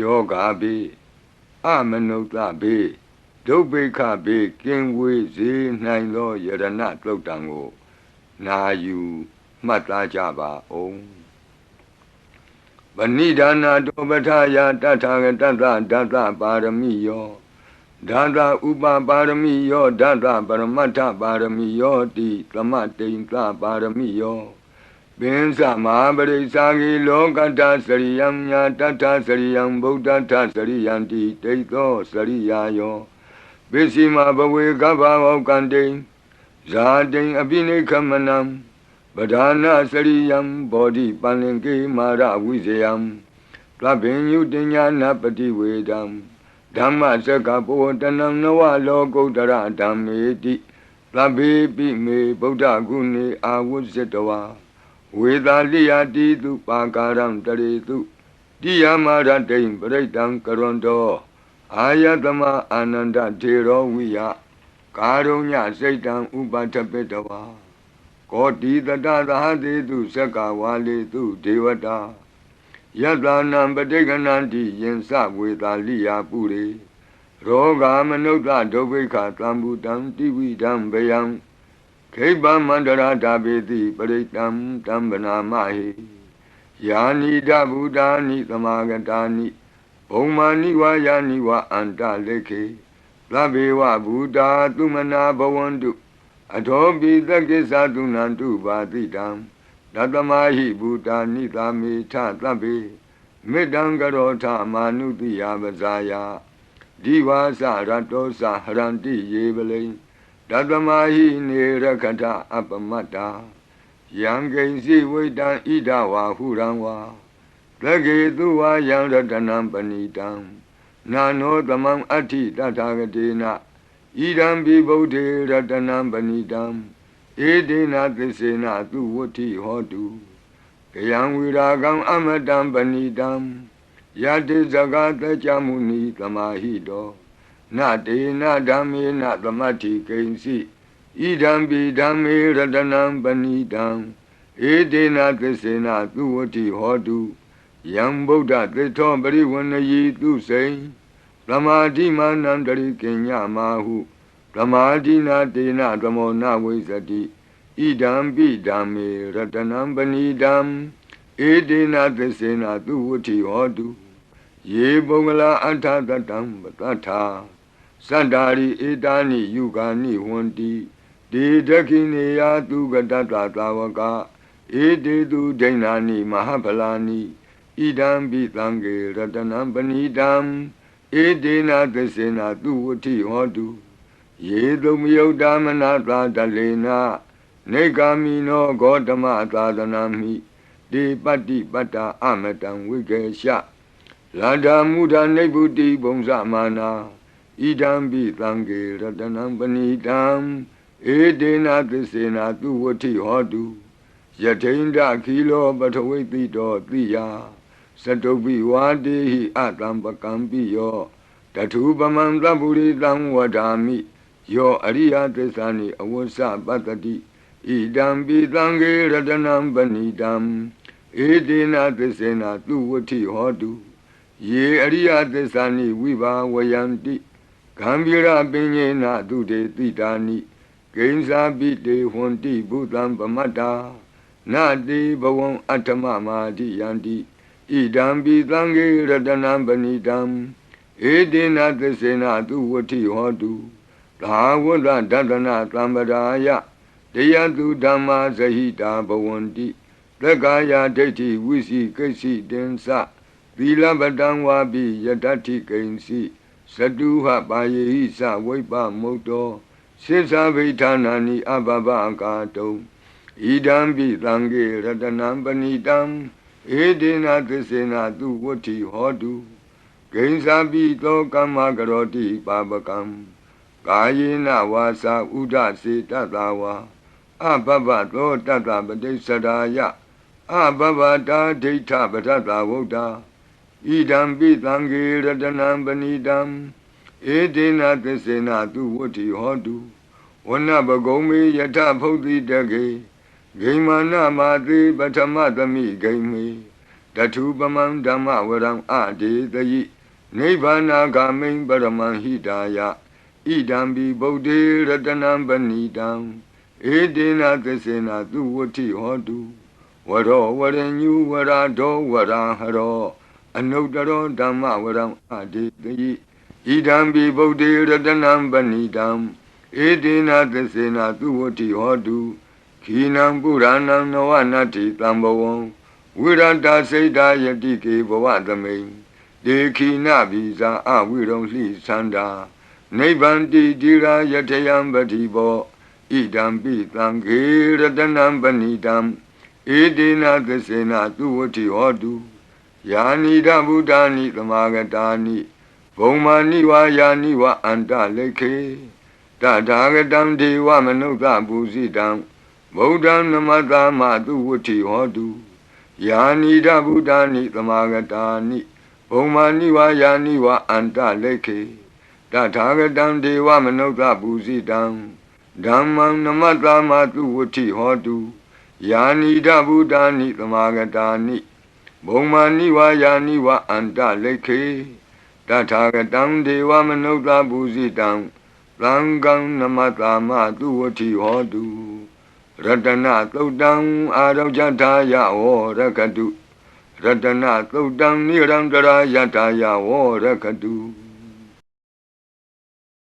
ယောဂါဘေးအမနုဿဘေးဒုဗ္ဗေခဘေးကင်းဝေးစေနိုင်သောယရဏတုတ်တံကိုနာယူမှတ်သားကြပါအောင်ဗဏိဒါနာတောပထာယတထာဂတတဒတပါရမီယောဓာတဥပပါရမီယောဓာတပရမတ္ထပါရမီယောတိသမတိန်သပါရမီယော ပင်စမဟာပရိစ္ဆာဂီလောကတ္တစရိယံညာတတ္ထစရိယံဗုဒ္ဓတ္ထစရိယံတိဒိဋ္ဌောစရိယာယောပစ္စည်းမဘဝေကဗ္ဗဝကံတိဇာတိံအပိနိခမနံပဓာနာစရိယံဘောဓိပန္လင်ကေမာရဝိဇယံသဗ္ဗညုတညာနာပတိဝေဒံဓမ္မစကပောတနံနဝလောကုတ္တရဓမ္မေတိသဗ္ဗေပိမေဗုဒ္ဓဂုဏေအာဝုဇ္ဇတဝါ ဝေသာလိယတိတုပါကာရံတရေတုတိယမရတိံပရိတံကရွန်တောအာယတမအာနန္ဒထေရောဝိယကာရုညစိတ်တံဥပထပိတဝါကောတိတတသဟတိတုသက္ကဝါလေတုဒေဝတာယတနံပဋိကဏန္တိယင်စဝေသာလိယပုရိရောဂာမနုဿဒုဗ္ဗေခသံဘူတံတိဝိဒံဗယံ ခိဗ္ဗမန္တရာဓာပေတိပရိတံတံဗနာမဟိယာနိဒဗုဒ္ဓာနိသမာဂတာနိဘုံမာနိဝါယာနိဝအန္တလေခေသဗ္ဗေဝဗုဒ္ဓသုမနာဘဝန္တုအထောပိသကိစ္ဆသုနန္တုပါတိတံဒတမဟိဘူတာနိသာမေထသဗ္ဗေမေတ္တံကရောထမာနုတိယပဇာယဒီဝါစရတောစဟရန္တိယေပလိ ဒတမဟိနေရခထအပမတ္တာယံကိဉ္စီဝိတံဣဒဝါဟုရံဝါသကေသူဝါယံရတနံပဏိတံနာနောသမံအဋ္ဌိတထာဂတေနဣဒံပိဗုဒ္ဓေရတနံပဏိတံဧဒေနသစ္စေနသူဝဋ္ဌိဟောတုကယံဝိရာကံအမတံပဏိတံယတိဇဂတကြမုနိသမာဟိတော နတေနဓမ္မေနသမတ္ထိကိဉ္စီဣဒံပိဓမ္မေရတနံပဏိတံဧဒေနသစ္စေနသူဝဋ္ဌိဟောတုယံဗုဒ္ဓသစ္ထောပရိဝဏယီသူစိံသမာဓိမာနံတရိကိညမာဟုသမာဓိနာတေနသမောနဝိဇတိဣဒံပိဓမ္မေရတနံပဏိတံဧဒေနသစ္စေနသူဝဋ္ဌိဟောတုယေပုဂ္ဂလာအထသတံပတ္ထာ စန္တာရိဧတာနိယုဂာနိဝန္တိဒေဒခိနေယသူကတတသာဝကဧတေသူဒိဏာနိမဟာဖလာနိဣဒံပိသံဃေရတနံပဏိတံဧတေနသစ္စေနသူဝဋ္ဌိဟောတုယေတုမယုတ်တမနာသာတလေနာနေဂာမိနောဂေါတမသာသနာမိဒီပတ္တိပတ္တာအမတံဝိကေရှလာဒာမုဒာနိဗ္ဗုတိဘုံဇမာနာ ဣဒံပိသံဃေရတနံပဏိတံဧတေနသစ္စေနသူဝဋ္ဌိဟောတုယထိန္ဒခီလောပထဝိတိတောတိယသတုပိဝါတေဟိအတံပကံပိယောတထုပမံသဗ္ဗုရိတံဝဒာမိယောအရိယသစ္စာနိအဝဆပတ္တိဣဒံပိသံဃေရတနံပဏိတံဧတေနသစ္စေနသူဝဋ္ဌိဟောတုယေအရိယသစ္စာနိဝိဘာဝယန္တိ ဂံဗီရပင်ညေနသူတေတိတာနိဂိဉ္စာပိတေဟွန်တိဘုသံပမတ္တာနတိဘဝံအတ္တမမာတိယန္တိဣဒံပိသံဃေရတနံပဏိတံဧတေနသစ္စေနသူဝဋ္ဌိဟောတုသာဝတ္တဒတနာသံပရာယတရားသူဓမ္မာဇဟိတာဘဝန္တိသက္ကာယဒိဋ္ဌိဝိစီကိစီတင်္စသီလပတံဝါပိယတ္ထိကိဉ္စီ သတုဟပါယေဟိသဝိပမုတ်တောစိသဗိဌာနာနိအဘဘကာတုံဣဒံပိသံဃေရတနံပဏိတံဧဒေနသစ္စေနသူဝဋ္ဌိဟောတုဂိဉ္စာပိသောကမ္မကရောတိပါပကံကာယေနဝါစာဥဒစေတတဝါအဘဘသောတတပတိစ္ဆရာယအဘဘတာဒိဋ္ဌပထတဝုဒ္ဓ ဣဒံပိသံဃေရတနံပဏိတံဧဒေနသစ္စေနသူဝဋ္ဌိဟောတုဝနပကုံမေယထဖုတ်တိတကေဂိမာနမာတိပထမသမိဂိမေတထုပမံဓမ္မဝရံအဒေတယိနိဗ္ဗာနာဂမိံပရမံဟိတာယဣဒံဘိဗုဒ္ဓေရတနံပဏိတံဧတေနသစ္စေနသူဝတ္ထိဟောတုဝရောဝရညုဝရာဒောဝရာဟရော အနုတ္တရောဓမ္မဝရံအဒေတယိဣဒံဘိဗုဒ္ဓေရတနံပဏိတံဧတေနသစ္စေနသူဝတ္ထိဟောတုခိနံပုရဏံနဝနတ္တိတံဘဝံဝိရတစိတ်တာယတိကေဘဝသမိန်ဒေခိနဗီဇာအဝိရုံလှိသန္တာနိဗ္ဗန္တိတိရာယတယံပတိဘောဣဒံပိသံခေရတနံပဏိတံဧတေနသစေနသူဝတိဟောတု ယာနိဒဗုဒ္ဓာနိသမာဂတာနိဘုံမာနိဝါယာနိဝအန္တလိခေတထာဂတံဒေဝမနုဿပုစိတံဗုဒ္ဓံနမတမသူဝတိဟောတုယာနိဒဗုဒ္ဓာနိသမာဂတာနိဘုံမာနိဝါယာနိဝအန္တလိခေတထာဂတံဒေဝမနုဿပုစိတံဓမ္မံနမတမသူဝတိဟောတုယာနိဒဗုဒ္ဓာနိသမာဂတာနိ ဘုံမာနိဝါယာနိဝအန္တလိခေတထာဂတံဒေဝမနုဿပုစိတံသံဃံနမတမသူဝတိဟောတုရတနာသုတ်တံအာရောဇထာယဝရကတုရတနာသုတ်တံနိရံတရာယထာယဝရကတု